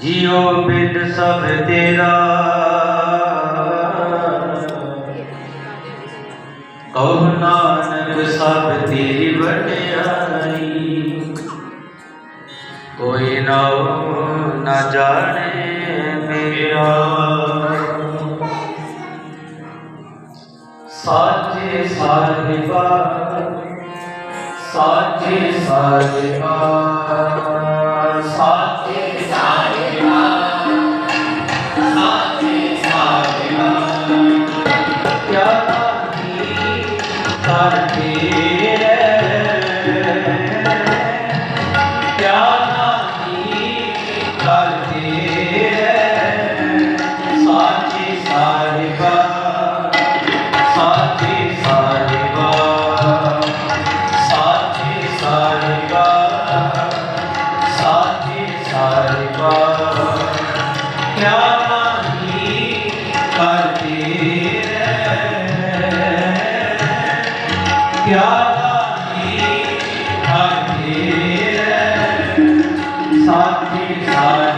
ਜਿਉ ਬਿਦ ਸਭ ਤੇਰਾ। ਕਉ ਨਾਨਕ ਸਭ ਤੇਰੀ ਵਡਿਆਈ। ਕੋਈ ਨਾ ਨਾ ਜਾਣੇ ਮੇਰਾ। ਸਾਚੇ ਸਾਹਿਬਾ ਸਾਚੇ ਸਾਹਿਬਾ ਸਾਚੇ ਸਾਥੀ ਸਾਥ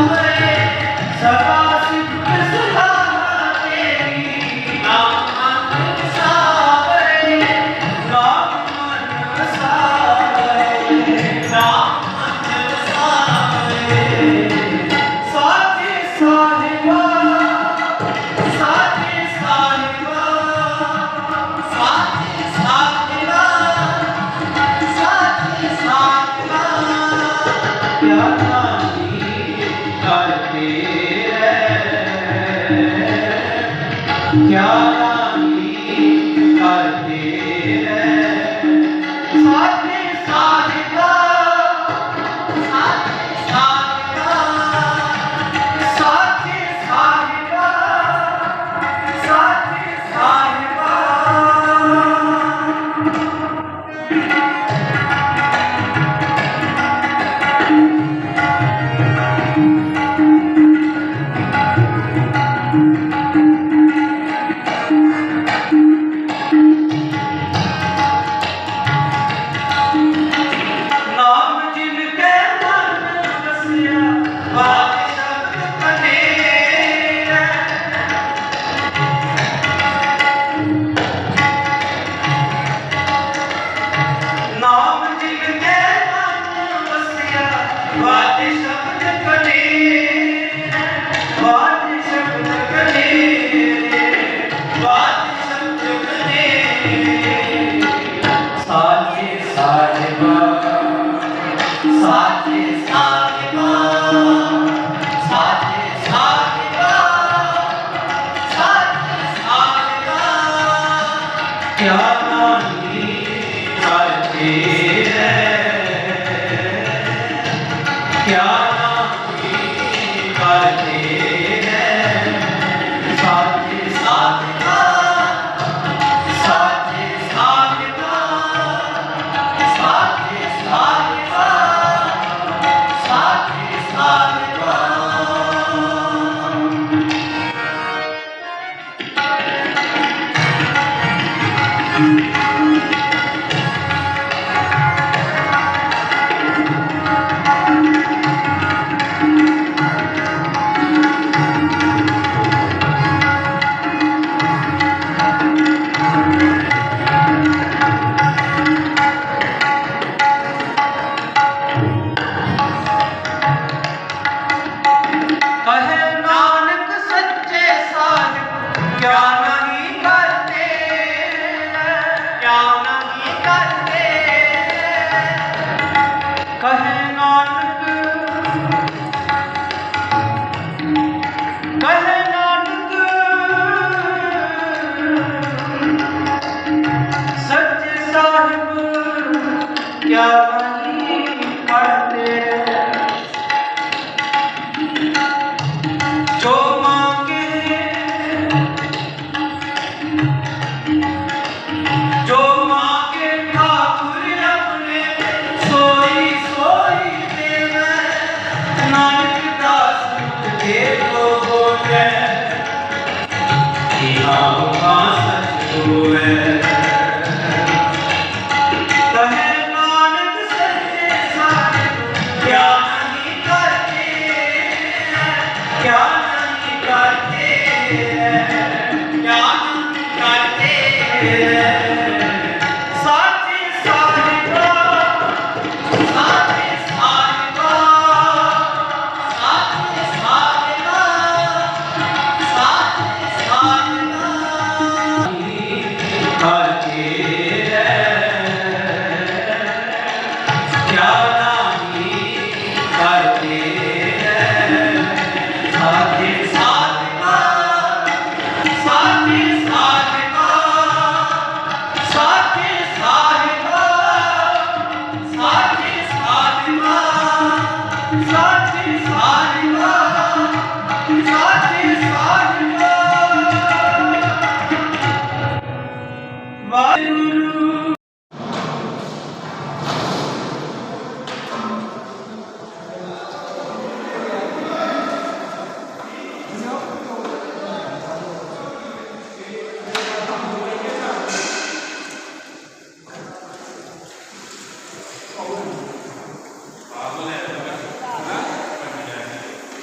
আমরা Ja. बात सब जगने ਹੋਵੇ ਕੀ ਆਪ ਸੱਚ ਹੋਵੇ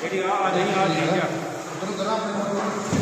ਜਿਹੜੀ ਆ ਆ ਰਹੀ ਆ ਠੀਕ ਆ।